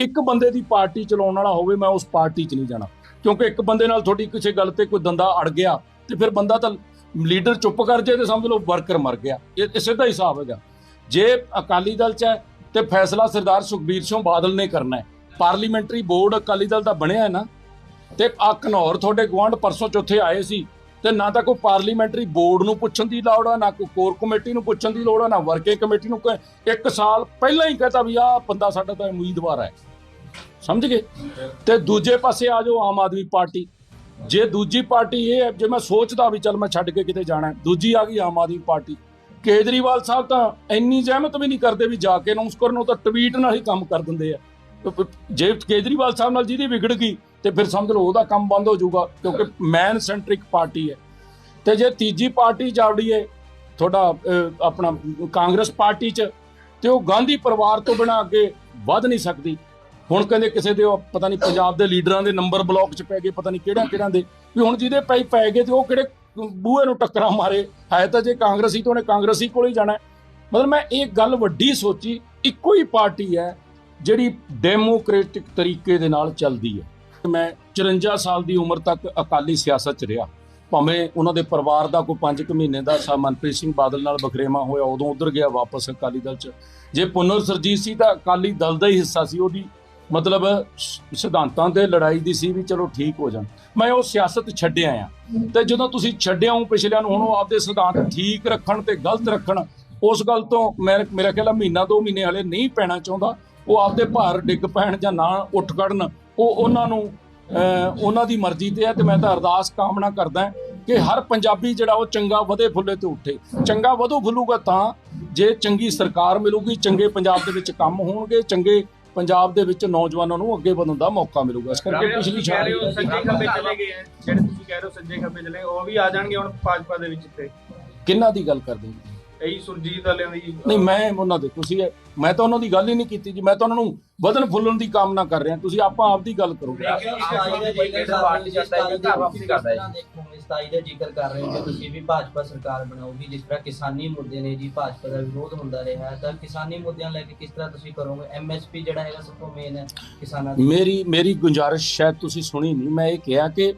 ਇੱਕ ਬੰਦੇ ਦੀ ਪਾਰਟੀ ਚਲਾਉਣ ਵਾਲਾ ਹੋਵੇ, ਮੈਂ ਉਸ ਪਾਰਟੀ 'ਚ ਨਹੀਂ ਜਾਣਾ। ਕਿਉਂਕਿ ਇੱਕ ਬੰਦੇ ਨਾਲ ਤੁਹਾਡੀ ਕਿਸੇ ਗੱਲ ਤੇ ਕੋਈ ਦੰਦਾ ਅੜ ਗਿਆ ਤੇ ਫਿਰ ਬੰਦਾ ਤਾਂ ਲੀਡਰ ਚੁੱਪ ਕਰ ਜੇ ਤੇ ਸਮਝ ਲਓ ਵਰਕਰ ਮਰ ਗਿਆ। ਇਹ ਸਿੱਧਾ ਹਿਸਾਬ ਹੈਗਾ। ਜੇ ਅਕਾਲੀ ਦਲ 'ਚ ਹੈ ਤੇ ਫੈਸਲਾ ਸਰਦਾਰ ਸੁਖਬੀਰ ਸਿੰਘ ਬਾਦਲ ਨੇ ਕਰਨਾ ਹੈ। ਪਾਰਲੀਮੈਂਟਰੀ ਬੋਰਡ ਅਕਾਲੀ ਦਲ ਦਾ ਬਣਿਆ ਹੈ ਨਾ, ਤੇ ਆ ਘਨੌਰ ਤੁਹਾਡੇ ਗਵਾਂਢ ਪਰਸੋਂ ਚੌਥੇ ਆਏ ਸੀ, ਤੇ ਨਾ ਤਾਂ ਕੋਈ ਪਾਰਲੀਮੈਂਟਰੀ ਬੋਰਡ ਨੂੰ ਪੁੱਛਣ ਦੀ ਲੋੜ ਆ, ਨਾ ਕੋਈ ਕੋਰ ਕਮੇਟੀ ਨੂੰ ਪੁੱਛਣ ਦੀ ਲੋੜ ਆ, ਨਾ ਵਰਕਿੰਗ ਕਮੇਟੀ ਨੂੰ ਇੱਕ ਸਾਲ ਪਹਿਲਾਂ ਹੀ ਕਹਤਾ ਵੀ ਆਹ ਬੰਦਾ ਸਾਡਾ ਤਾਂ ਉਮੀਦਵਾਰ ਹੈ। ਸਮਝ ਗਏ? ਤੇ ਦੂਜੇ ਪਾਸੇ ਆ ਜਾਓ ਆਮ ਆਦਮੀ ਪਾਰਟੀ। ਜੇ ਦੂਜੀ ਪਾਰਟੀ ਇਹ ਹੈ, ਜੇ ਮੈਂ ਸੋਚਦਾ ਵੀ ਚੱਲ ਮੈਂ ਛੱਡ ਕੇ ਕਿਤੇ ਜਾਣਾ ਦੂਜੀ ਆ ਗਈ ਆਮ ਆਦਮੀ ਪਾਰਟੀ। ਕੇਜਰੀਵਾਲ ਸਾਹਿਬ ਤਾਂ ਇੰਨੀ ਜ਼ਹਿਮਤ ਵੀ ਨਹੀਂ ਕਰਦੇ ਵੀ ਜਾ ਕੇ ਅਨਾਉਂਸ ਕਰਨ, ਉਹ ਤਾਂ ਟਵੀਟ ਨਾਲ ਹੀ ਕੰਮ ਕਰ ਦਿੰਦੇ ਆ। ਜੇ ਕੇਜਰੀਵਾਲ ਸਾਹਿਬ ਨਾਲ ਜਿਹਦੀ ਵਿਗੜ ਗਈ, ਤੇ ਫਿਰ ਸਮਝ ਲਓ ਉਹਦਾ ਕੰਮ ਬੰਦ ਹੋ ਜਾਊਗਾ, ਕਿਉਂਕਿ ਮੈਨ ਸੈਂਟਰਿਕ ਪਾਰਟੀ ਹੈ। ਤੇ ਜੇ ਤੀਜੀ ਪਾਰਟੀ ਜਾਵੜੀਏ ਤੁਹਾਡਾ ਆਪਣਾ ਕਾਂਗਰਸ ਪਾਰਟੀ 'ਚ, ਤੇ ਉਹ ਗਾਂਧੀ ਪਰਿਵਾਰ ਤੋਂ ਬਿਨਾਂ ਅੱਗੇ ਵੱਧ ਨਹੀਂ ਸਕਦੀ। ਹੁਣ ਕਹਿੰਦੇ ਕਿਸੇ ਦੇ ਉਹ ਪਤਾ ਨਹੀਂ ਪੰਜਾਬ ਦੇ ਲੀਡਰਾਂ ਦੇ ਨੰਬਰ ਬਲੌਕ 'ਚ ਪੈ ਗਏ, ਪਤਾ ਨਹੀਂ ਕਿਹੜਾ ਕਿਹੜਾ ਦੇ। ਵੀ ਹੁਣ ਜਿਹਦੇ ਪੈ ਪੈ ਗਏ ਤੇ ਉਹ ਕਿਹੜੇ ਬੂਹੇ ਨੂੰ ਟੱਕਰਾ ਮਾਰੇ? ਹੈ ਤਾਂ ਜੇ ਕਾਂਗਰਸੀ ਤੋਂ ਉਹਨੇ ਕਾਂਗਰਸੀ ਕੋਲ ਹੀ ਜਾਣਾ ਮਤਲਬ ਮੈਂ ਇਹ ਗੱਲ ਵੱਡੀ ਸੋਚੀ, ਇੱਕੋ ਹੀ ਪਾਰਟੀ ਹੈ ਜਿਹੜੀ ਡੈਮੋਕ੍ਰੈਟਿਕ ਤਰੀਕੇ ਦੇ ਨਾਲ ਚੱਲਦੀ ਹੈ। ਮੈਂ 54 ਸਾਲ ਦੀ ਉਮਰ ਤੱਕ ਅਕਾਲੀ ਸਿਆਸਤ 'ਚ ਰਿਹਾ। ਭਾਵੇਂ ਉਹਨਾਂ ਦੇ ਪਰਿਵਾਰ ਦਾ ਕੋਈ 5 ਮਹੀਨੇ ਦਾ ਸਾ ਮਨਪ੍ਰੀਤ ਸਿੰਘ ਬਾਦਲ ਨਾਲ ਬਖਰੇਵਾ ਹੋਇਆ, ਉਦੋਂ ਉਧਰ ਗਿਆ ਵਾਪਸ ਅਕਾਲੀ ਦਲ 'ਚ। ਜੇ ਪੁਨਰ ਸਰਜੀਤ ਸੀ ਤਾਂ ਅਕਾਲੀ ਦਲ ਦਾ ਹੀ ਹਿੱਸਾ ਸੀ, ਉਹਦੀ ਮਤਲਬ ਸਿਧਾਂਤਾਂ ਤੇ ਲੜਾਈ ਦੀ ਸੀ ਵੀ ਚਲੋ ਠੀਕ ਹੋ ਜਾਣ। ਮੈਂ ਉਹ ਸਿਆਸਤ ਛੱਡਿਆ ਆ। ਤੇ ਜਦੋਂ ਤੁਸੀਂ ਛੱਡਿਆ ਹੋ ਪਿਛਲਿਆਂ ਨੂੰ, ਹੁਣ ਉਹ ਆਪਦੇ ਸਿਧਾਂਤ ਠੀਕ ਰੱਖਣ ਤੇ ਗਲਤ ਰੱਖਣ, ਉਸ ਗੱਲ ਤੋਂ ਮੈਂ, ਮੇਰਾ ਖਿਆਲ ਮਹੀਨਾ ਦੋ ਮਹੀਨੇ ਹਲੇ ਨਹੀਂ ਪੈਣਾ ਚਾਹੁੰਦਾ। ਉਹ ਆਪਦੇ ਭਾਰ ਡਿੱਗ ਪੈਣ ਜਾਂ ਨਾ ਉੱਠ ਕੱਢਣ ਉਹ ਉਹਨਾਂ ਨੂੰ ਉਹਨਾਂ ਦੀ ਮਰਜ਼ੀ ਤੇ ਹੈ ਤੇ ਮੈਂ ਤਾਂ ਅਰਦਾਸ ਕਾਮਨਾ ਕਰਦਾ ਕਿ ਹਰ ਪੰਜਾਬੀ ਜਿਹੜਾ ਉਹ ਚੰਗਾ ਵਧੇ ਫੁੱਲੇ ਤੇ ਉੱਠੇ। ਚੰਗਾ ਵਧੂ ਫੁੱਲੂਗਾ ਤਾਂ ਜੇ ਚੰਗੀ ਸਰਕਾਰ ਮਿਲੂਗੀ, ਚੰਗੇ ਪੰਜਾਬ ਦੇ ਵਿੱਚ ਕੰਮ ਹੋਣਗੇ, ਚੰਗੇ ਪੰਜਾਬ ਦੇ ਵਿੱਚ ਨੌਜਵਾਨਾਂ ਨੂੰ ਅੱਗੇ ਵਧਣ ਦਾ ਮੌਕਾ ਮਿਲੂਗਾ। ਇਸ ਕਰਕੇ ਪਿਛਲੀ ਛਾੜੀ ਸੱਜੇ ਖੱਬੇ ਚਲੇ ਗਏ ਜਿਹੜੇ ਤੁਸੀਂ ਕਹਿ ਰਹੇ ਹੋ ਸੱਜੇ ਖੱਬੇ ਚਲੇ ਉਹ ਵੀ ਆ ਜਾਣਗੇ ਹੁਣ ਭਾਜਪਾ ਦੇ ਵਿੱਚ ਤੇ। ਕਿੰਨਾ ਦੀ ਗੱਲ ਕਰਦੇ ਹੋ? ਇਹੀ ਸੁਰਜੀਤ ਵਾਲਿਆਂ ਦੀ ਨਹੀਂ ਮੈਂ ਉਹਨਾਂ ਦੇ ਤੁਸੀਂ ਮੈਂ ਤਾਂ ਉਹਨਾਂ ਦੀ ਗੱਲ ਹੀ ਨਹੀਂ ਕੀਤੀ ਜੀ। ਮੈਂ ਤਾਂ ਉਹਨਾਂ ਨੂੰ ਵਧਣ ਫੁੱਲਣ ਦੀ ਕਾਮਨਾ ਕਰ ਰਿਹਾ। ਤੁਸੀਂ ਆਪਾਂ ਆਪ ਦੀ ਗੱਲ ਕਰੋ ਦਾ ਜ਼ਿਕਰ ਕਰ ਰਹੇ ਹੋ ਤੁਸੀਂ ਵੀ ਭਾਜਪਾ ਸਰਕਾਰ ਬਣਾਓਗੀ ਜਿਸ ਤਰ੍ਹਾਂ ਕਿਸਾਨੀ ਮੁੱਦੇ ਨੇ ਜੀ ਭਾਜਪਾ ਦਾ ਵਿਰੋਧ ਹੁੰਦਾ ਰਿਹਾ ਤਾਂ ਕਿਸਾਨੀ ਮੁੱਦਿਆਂ ਲੈ ਕੇ ਕਿਸ ਤਰ੍ਹਾਂ ਤੁਸੀਂ ਕਰੋਗੇ? ਐਮਐਸਪੀ ਜਿਹੜਾ ਹੈਗਾ ਸਭ ਤੋਂ ਮੇਨ ਹੈ ਕਿਸਾਨਾਂ ਦੀ। ਮੇਰੀ ਮੇਰੀ ਗੁੰਜਾਰਿਸ਼ ਸ਼ਾਇਦ ਤੁਸੀਂ ਸੁਣੀ ਨਹੀਂ। ਮੈਂ ਇਹ ਕਿਹਾ ਕਿ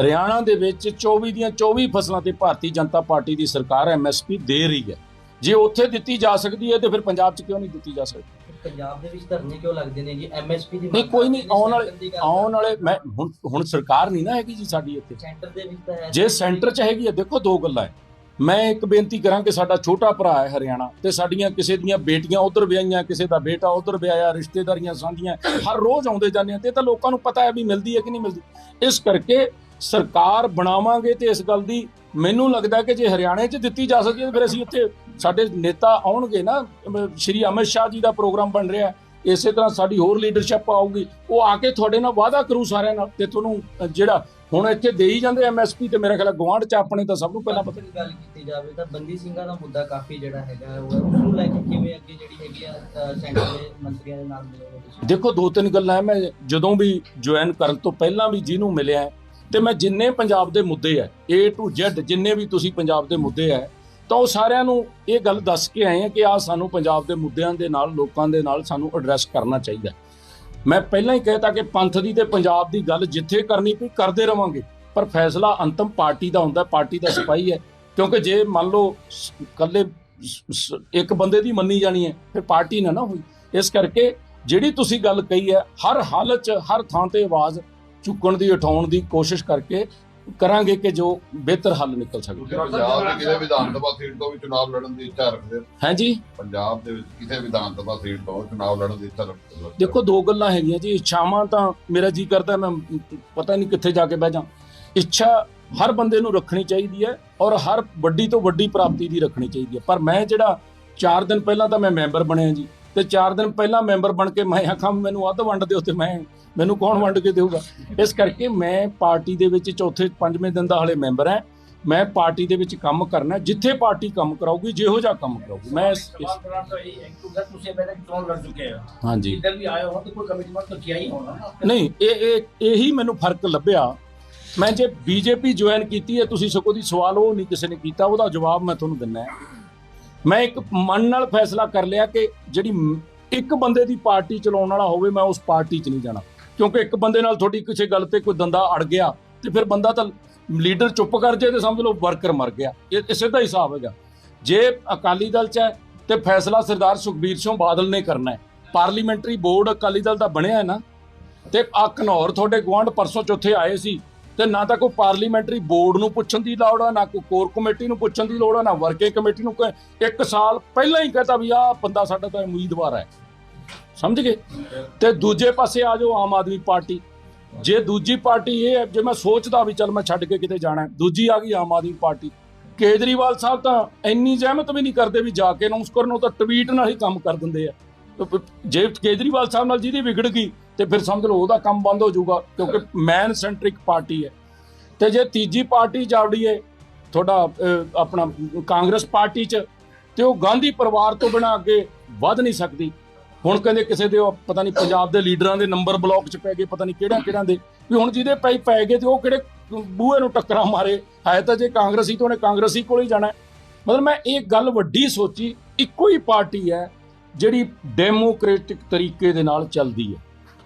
ਹਰਿਆਣਾ ਦੇ ਵਿੱਚ 24 ਦੀਆਂ 24 ਫਸਲਾਂ ਤੇ ਭਾਰਤੀ ਜਨਤਾ ਪਾਰਟੀ ਦੀ ਸਰਕਾਰ ਐਮਐਸਪੀ ਦੇ ਰਹੀ ਹੈ। ਜੇ ਉੱਥੇ ਦਿੱਤੀ ਜਾ ਸਕਦੀ ਹੈ ਤੇ ਫਿਰ ਪੰਜਾਬ 'ਚ ਕਿਉਂ ਨਹੀਂ ਦਿੱਤੀ ਜਾ ਸਕਦੀ? ਪੰਜਾਬ ਦੇ ਵਿੱਚ ਧਰਨੇ ਕਿਉਂ ਲੱਗਦੇ ਨੇ? ਜੀ ਐਮਐਸਪੀ ਦੀ ਨਹੀਂ ਕੋਈ ਨਹੀਂ ਆਉਣ ਵਾਲੇ ਆਉਣ ਵਾਲੇ ਮੈਂ ਹੁਣ ਹੁਣ ਸਰਕਾਰ ਨਹੀਂ ਨਾ ਹੈਗੀ ਜੀ ਸਾਡੀ ਇੱਥੇ। ਸੈਂਟਰ ਦੇ ਵਿੱਚ ਤਾਂ ਹੈ ਜੇ ਸੈਂਟਰ 'ਚ ਹੈਗੀ ਹੈ ਦੇਖੋ ਦੋ ਗੱਲਾਂ ਹੈ ਮੈਂ ਇੱਕ ਬੇਨਤੀ ਕਰਾਂ ਕਿ ਸਾਡਾ ਛੋਟਾ ਭਰਾ ਹੈ ਹਰਿਆਣਾ ਤੇ ਸਾਡੀਆਂ ਕਿਸੇ ਦੀਆਂ ਬੇਟੀਆਂ ਉਧਰ ਵਿਆਹੀਆਂ ਕਿਸੇ ਦਾ ਬੇਟਾ ਉਧਰ ਵਿਆਹਿਆ ਰਿਸ਼ਤੇਦਾਰੀਆਂ ਸਾਂਝੀਆਂ ਹਰ ਰੋਜ਼ ਆਉਂਦੇ ਜਾਂਦੇ ਆ ਤੇ ਤਾਂ ਲੋਕਾਂ ਨੂੰ ਪਤਾ ਹੈ ਵੀ ਮਿਲਦੀ ਹੈ ਕਿ ਨਹੀਂ ਮਿਲਦੀ। ਇਸ ਕਰਕੇ ਸਰਕਾਰ ਬਣਾਵਾਂਗੇ ਤੇ ਇਸ ਗੱਲ ਦੀ ਮੈਨੂੰ ਲੱਗਦਾ ਕਿ ਜੇ ਹਰਿਆਣੇ 'ਚ ਦਿੱਤੀ ਜਾ ਸਕਦੀ ਹੈ ਫਿਰ ਅਸੀਂ ਇੱਥੇ ਸਾਡੇ ਨੇਤਾ ਆਉਣਗੇ ਨਾ ਸ਼੍ਰੀ ਅਮਿਤ ਸ਼ਾਹ ਜੀ ਦਾ ਪ੍ਰੋਗਰਾਮ ਬਣ ਰਿਹਾ ਹੈ। ਇਸੇ ਤਰ੍ਹਾਂ ਸਾਡੀ ਹੋਰ ਲੀਡਰਸ਼ਿਪ ਆਊਗੀ ਉਹ ਆ ਕੇ ਤੁਹਾਡੇ ਨਾਲ ਵਾਅਦਾ ਕਰੂ ਸਾਰਿਆਂ ਨਾਲ ਤੇ ਤੁਹਾਨੂੰ ਜਿਹੜਾ ਹੁਣ ਇੱਥੇ ਦੇਈ ਜਾਂਦੇ ਐਮਐਸਪੀ ਤੇ ਮੇਰਾ ਖਿਆਲ ਗਵਾਂਢ ਚ ਆਪਣੇ ਤਾਂ ਸਭ ਨੂੰ ਪਹਿਲਾਂ ਪਤਾ ਦੀ ਗੱਲ ਕੀਤੀ ਜਾਵੇ ਤਾਂ ਬੰਦੀ ਸਿੰਘਾਂ ਦਾ ਮੁੱਦਾ ਕਾਫੀ ਜਿਹੜਾ ਹੈਗਾ ਹੈ, ਉਹ ਹੈ। ਉਹਨੂੰ ਲੈ ਕੇ ਕਿਵੇਂ ਅੱਗੇ ਜਿਹੜੀ ਹੈਗੀ ਆ ਸੈਂਟਰ ਦੇ ਮੰਤਰੀਆਂ ਦੇ ਨਾਲ ਮਿਲੋਗੇ ਦੇਖੋ ਦੋ ਤਿੰਨ ਗੱਲਾਂ ਹੈ ਮੈਂ ਜਦੋਂ ਵੀ ਜੁਆਇਨ ਕਰਨ ਤੋਂ ਪਹਿਲਾਂ ਵੀ ਜਿਹਨੂੰ ਮਿਲਿਆ ਹੈ, ਤੇ ਮੈਂ ਜਿੰਨੇ ਪੰਜਾਬ ਦੇ ਮੁੱਦੇ ਹੈ A to Z ਜਿੰਨੇ ਵੀ ਤੁਸੀਂ ਪੰਜਾਬ ਦੇ ਮੁੱਦੇ ਹੈ ਤਾਂ ਉਹ ਸਾਰਿਆਂ ਨੂੰ ਇਹ ਗੱਲ ਦੱਸ ਕੇ ਆਏ ਆ ਕਿ ਆ ਸਾਨੂੰ ਪੰਜਾਬ ਦੇ ਮੁੱਦਿਆਂ ਦੇ ਨਾਲ, ਲੋਕਾਂ ਦੇ ਨਾਲ ਸਾਨੂੰ ਐਡਰੈਸ ਕਰਨਾ ਚਾਹੀਦਾ ਮੈਂ ਪਹਿਲਾਂ ਹੀ ਕਹਿਤਾ ਕਿ ਪੰਥ ਦੀ ਤੇ ਪੰਜਾਬ ਦੀ ਗੱਲ ਜਿੱਥੇ ਕਰਨੀ ਪਈ ਕਰਦੇ ਰਵਾਂਗੇ, ਪਰ ਫੈਸਲਾ ਅੰਤਮ ਪਾਰਟੀ ਦਾ ਹੁੰਦਾ, ਪਾਰਟੀ ਦਾ ਸਿਪਾਹੀ ਹੈ। ਕਿਉਂਕਿ ਜੇ ਮੰਨ ਲਓ ਸ- ਇਕੱਲੇ ਇੱਕ ਬੰਦੇ ਦੀ ਮੰਨੀ ਜਾਣੀ ਹੈ, ਫਿਰ ਪਾਰਟੀ ਨਾ ਨਾ ਹੋਈ। ਇਸ ਕਰਕੇ ਜਿਹੜੀ ਤੁਸੀਂ ਗੱਲ ਕਹੀ ਹੈ, ਹਰ ਹਾਲਤ 'ਚ, ਹਰ ਥਾਂ ਤੇ ਆਵਾਜ਼ ਚੁੱਕਣ ਦੀ, ਉਠਾਉਣ ਦੀ ਕੋਸ਼ਿਸ਼ ਕਰਕੇ ਕਰਾਂਗੇ ਕਿ ਜੋ ਬਿਹਤਰ ਹੱਲ ਨਿਕਲ ਸਕੇ। ਤੁਸੀਂ ਪੰਜਾਬ ਦੇ ਕਿਸੇ ਵਿਧਾਨ ਸਭਾ ਸੀਟ ਤੋਂ ਵੀ ਚੁਣਾਵ ਲੜਨ ਦੀ ਇੱਛਾ ਰੱਖਦੇ ਹੋ? ਹਾਂਜੀ। ਪੰਜਾਬ ਦੇ ਵਿੱਚ ਕਿਸੇ ਵਿਧਾਨ ਸਭਾ ਸੀਟ ਤੋਂ ਚੁਣਾਵ ਲੜਨ ਦੀ ਇੱਛਾ ਰੱਖਦੇ ਦੇਖੋ ਦੋ ਗੱਲਾਂ ਹੈਗੀਆਂ ਜੀ। ਇੱਛਾਵਾਂ ਤਾਂ ਮੇਰਾ ਜੀ ਕਰਦਾ ਮੈਂ ਪਤਾ ਨਹੀਂ ਕਿੱਥੇ ਜਾ ਕੇ ਬਹਿ ਜਾ। ਇੱਛਾ ਹਰ ਬੰਦੇ ਨੂੰ ਰੱਖਣੀ ਚਾਹੀਦੀ ਹੈ ਔਰ ਹਰ ਵੱਡੀ ਤੋਂ ਵੱਡੀ ਪ੍ਰਾਪਤੀ ਦੀ ਰੱਖਣੀ ਚਾਹੀਦੀ ਹੈ। ਪਰ ਮੈਂ ਜਿਹੜਾ 4 ਦਿਨ ਪਹਿਲਾਂ ਤਾਂ ਮੈਂ ਮੈਂਬਰ ਬਣਿਆ ਜੀ। ਤੇ 4 ਦਿਨ ਪਹਿਲਾਂ ਮੈਂਬਰ ਬਣ ਕੇ ਮੈਂ ਆਖਾਂ ਮੈਨੂੰ ਅੱਧ ਵੰਡ ਦਿਓ ਤੇ ਮੈਂ ਮੈਨੂੰ ਕੌਣ ਵੰਡ ਕੇ ਦੇਊਗਾ? ਇਸ ਕਰਕੇ ਮੈਂ ਪਾਰਟੀ ਦੇ ਵਿੱਚ ਚੌਥੇ ਪੰਜਵੇਂ ਦਿਨ ਦਾ ਹਲੇ ਮੈਂਬਰ ਹਾਂ। ਮੈਂ ਪਾਰਟੀ ਦੇ ਵਿੱਚ ਕੰਮ ਕਰਨਾ ਜਿੱਥੇ ਪਾਰਟੀ ਕੰਮ ਕਰਾਊਗੀ ਜਿਹੋ ਜਿਹਾ ਕੰਮ ਕਰਾਊਗੀ। ਮੈਂ ਇਸ ਤੁਸੀਂ ਪਹਿਲਾਂ ਚੋਣ ਲੜ ਚੁੱਕੇ ਹੋ। ਹਾਂਜੀ। ਇਧਰ ਵੀ ਆਏ ਹੋ ਤਾਂ ਕੋਈ ਕਮਿਟਮੈਂਟ ਤਾਂ ਕੀਆ ਹੀ ਹੋਣਾ ਨਹੀਂ ਇਹ ਇਹੀ ਮੈਨੂੰ ਫ਼ਰਕ ਲੱਭਿਆ। ਮੈਂ ਜੇ ਬੀਜੇਪੀ ਜੁਆਇਨ ਕੀਤੀ ਹੈ ਤੁਸੀਂ ਸਗੋਂ ਦੀ ਸਵਾਲ ਉਹ ਨਹੀਂ ਕਿਸੇ ਨੇ ਕੀਤਾ ਉਹਦਾ ਜਵਾਬ ਮੈਂ ਤੁਹਾਨੂੰ ਦਿੰਨਾ ਹੈ। ਮੈਂ ਇੱਕ ਮਨ ਨਾਲ ਫੈਸਲਾ ਕਰ ਲਿਆ ਕਿ ਜਿਹੜੀ ਇੱਕ ਬੰਦੇ ਦੀ ਪਾਰਟੀ ਚਲਾਉਣ ਵਾਲਾ ਹੋਵੇ, ਮੈਂ ਉਸ ਪਾਰਟੀ 'ਚ ਨਹੀਂ ਜਾਣਾ। ਕਿਉਂਕਿ ਇੱਕ ਬੰਦੇ ਨਾਲ ਤੁਹਾਡੀ ਕਿਸੇ ਗੱਲ ਤੇ ਕੋਈ ਦੰਦਾ ਅੜ ਗਿਆ ਤੇ ਫਿਰ ਬੰਦਾ ਤਾਂ ਲੀਡਰ ਚੁੱਪ ਕਰ ਜੇ ਤੇ ਸਮਝ ਲਓ ਵਰਕਰ ਮਰ ਗਿਆ। ਇਹ ਸਿੱਧਾ ਹਿਸਾਬ ਹੈਗਾ। ਜੇ ਅਕਾਲੀ ਦਲ 'ਚ ਹੈ ਤੇ ਫੈਸਲਾ ਸਰਦਾਰ ਸੁਖਬੀਰ ਸਿੰਘ ਬਾਦਲ ਨੇ ਕਰਨਾ ਹੈ। ਪਾਰਲੀਮੈਂਟਰੀ ਬੋਰਡ ਅਕਾਲੀ ਦਲ ਦਾ ਬਣਿਆ ਹੈ ਨਾ। ਤੇ ਆ ਘਨੌਰ ਤੁਹਾਡੇ ਗਵਾਂਢ ਪਰਸੋਂ ਚੌਥੇ ਆਏ ਸੀ। ਤੇ ਨਾ ਤਾਂ ਕੋਈ ਪਾਰਲੀਮੈਂਟਰੀ ਬੋਰਡ ਨੂੰ ਪੁੱਛਣ ਦੀ ਲੋੜ ਆ, ਨਾ ਕੋਈ ਕੋਰ ਕਮੇਟੀ ਨੂੰ ਪੁੱਛਣ ਦੀ ਲੋੜ ਆ, ਨਾ ਵਰਕਿੰਗ ਕਮੇਟੀ ਨੂੰ ਕੋਈ- ਇੱਕ ਸਾਲ ਪਹਿਲਾਂ ਹੀ ਕਹਤਾ ਵੀ ਆਹ ਬੰਦਾ ਸਾਡਾ ਤਾਂ ਉਮੀਦਵਾਰ ਹੈ। ਸਮਝ ਗਏ? ਤੇ ਦੂਜੇ ਪਾਸੇ ਆ ਜਾਓ ਆਮ ਆਦਮੀ ਪਾਰਟੀ। ਜੇ ਦੂਜੀ ਪਾਰਟੀ ਇਹ ਹੈ, ਜੇ ਮੈਂ ਸੋਚਦਾ ਵੀ ਚੱਲ ਮੈਂ ਛੱਡ ਕੇ ਕਿਤੇ ਜਾਣਾ ਦੂਜੀ ਆ ਗਈ ਆਮ ਆਦਮੀ ਪਾਰਟੀ। ਕੇਜਰੀਵਾਲ ਸਾਹਿਬ ਤਾਂ ਇੰਨੀ ਜ਼ਹਿਮਤ ਵੀ ਨਹੀਂ ਕਰਦੇ ਵੀ ਜਾ ਕੇ ਅਨਾਉਂਸ ਕਰਨ ਉਹ ਤਾਂ ਟਵੀਟ ਨਾਲ ਹੀ ਕੰਮ ਕਰ ਦਿੰਦੇ ਆ। ਜੇ ਕੇਜਰੀਵਾਲ ਸਾਹਿਬ ਨਾਲ ਜਿਹਦੀ ਵਿਗੜ ਗਈ ਤੇ ਫਿਰ ਸਮਝ ਲਓ ਉਹਦਾ ਕੰਮ ਬੰਦ ਹੋ ਜਾਊਗਾ, ਕਿਉਂਕਿ ਮੈਨ ਸੈਂਟਰਿਕ ਪਾਰਟੀ ਹੈ। ਤੇ ਜੇ ਤੀਜੀ ਪਾਰਟੀ ਜਾਵੜੀਏ ਤੁਹਾਡਾ ਆਪਣਾ ਕਾਂਗਰਸ ਪਾਰਟੀ 'ਚ, ਤੇ ਉਹ ਗਾਂਧੀ ਪਰਿਵਾਰ ਤੋਂ ਬਿਨਾਂ ਅੱਗੇ ਵੱਧ ਨਹੀਂ ਸਕਦੀ। ਹੁਣ ਕਹਿੰਦੇ ਕਿਸੇ ਦੇ ਉਹ ਪਤਾ ਨਹੀਂ ਪੰਜਾਬ ਦੇ ਲੀਡਰਾਂ ਦੇ ਨੰਬਰ ਬਲੌਕ 'ਚ ਪੈ ਗਏ, ਪਤਾ ਨਹੀਂ ਕਿਹੜਾ ਕਿਹੜਾ ਦੇ। ਵੀ ਹੁਣ ਜਿਹਦੇ ਪੈ ਪੈ ਗਏ ਤੇ ਉਹ ਕਿਹੜੇ ਬੂਹੇ ਨੂੰ ਟੱਕਰਾਂ ਮਾਰੇ। ਹੈ ਤਾਂ ਜੇ ਕਾਂਗਰਸੀ ਤੋਂ ਉਹਨੇ ਕਾਂਗਰਸੀ ਕੋਲ ਹੀ ਜਾਣਾ ਮਤਲਬ ਮੈਂ ਇਹ ਗੱਲ ਵੱਡੀ ਸੋਚੀ, ਇੱਕੋ ਹੀ ਪਾਰਟੀ ਹੈ ਜਿਹੜੀ ਡੈਮੋਕ੍ਰੈਟਿਕ ਤਰੀਕੇ ਦੇ ਨਾਲ ਚੱਲਦੀ ਹੈ।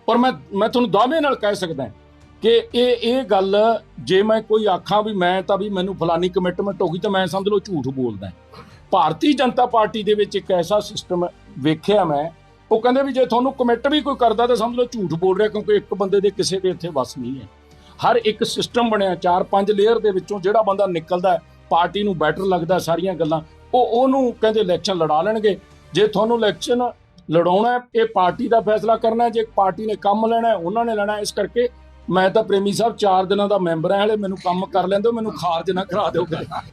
ਔਰ ਮੈਂ ਮੈਂ ਤੁਹਾਨੂੰ ਦਾਅਵੇ ਨਾਲ ਕਹਿ ਸਕਦਾ ਕਿ ਇਹ ਇਹ ਗੱਲ ਜੇ ਮੈਂ ਕੋਈ ਆਖਾਂ ਵੀ ਮੈਂ ਤਾਂ ਵੀ ਮੈਨੂੰ ਫਲਾਨੀ ਕਮਿਟਮੈਂਟ ਹੋ ਗਈ ਤਾਂ ਮੈਂ ਸਮਝ ਲਓ ਝੂਠ ਬੋਲਦਾ ਭਾਰਤੀ ਜਨਤਾ ਪਾਰਟੀ ਦੇ ਵਿੱਚ ਇੱਕ ਐਸਾ ਸਿਸਟਮ ਵੇਖਿਆ ਮੈਂ, ਉਹ ਕਹਿੰਦੇ ਵੀ ਜੇ ਤੁਹਾਨੂੰ ਕਮਿਟ ਵੀ ਕੋਈ ਕਰਦਾ ਤਾਂ ਸਮਝ ਲਓ ਝੂਠ ਬੋਲ ਰਿਹਾ ਕਿਉਂਕਿ ਇੱਕ ਬੰਦੇ ਦੇ ਕਿਸੇ ਦੇ ਇੱਥੇ ਵਸ ਨਹੀਂ ਹੈ। ਹਰ ਇੱਕ ਸਿਸਟਮ ਬਣਿਆ, ਚਾਰ ਪੰਜ ਲੇਅਰ ਦੇ ਵਿੱਚੋਂ ਜਿਹੜਾ ਬੰਦਾ ਨਿਕਲਦਾ ਪਾਰਟੀ ਨੂੰ ਬੈਟਰ ਲੱਗਦਾ ਸਾਰੀਆਂ ਗੱਲਾਂ, ਉਹ ਉਹਨੂੰ ਕਹਿੰਦੇ ਇਲੈਕਸ਼ਨ ਲੜਾ ਲੈਣਗੇ। ਜੇ ਤੁਹਾਨੂੰ ਇਲੈਕਸ਼ਨ ਲੜਾਉਣਾ ਹੈ, ਇਹ ਪਾਰਟੀ ਦਾ ਫੈਸਲਾ ਕਰਨਾ ਹੈ ਜੇ ਪਾਰਟੀ ਨੇ ਕੰਮ ਲੈਣਾ ਉਹਨਾਂ ਨੇ ਲੈਣਾ ਇਸ ਕਰਕੇ ਮੈਂ ਤਾਂ ਪ੍ਰੇਮੀ ਸਾਹਿਬ 4 ਦਿਨਾਂ ਦਾ ਮੈਂਬਰ ਹਾਂ ਹਲੇ ਮੈਨੂੰ ਕੰਮ ਕਰ ਲੈਂਦੇ ਹੋ, ਮੈਨੂੰ ਖਾਰਜ ਨਾ ਕਰਾ ਦਿਓ।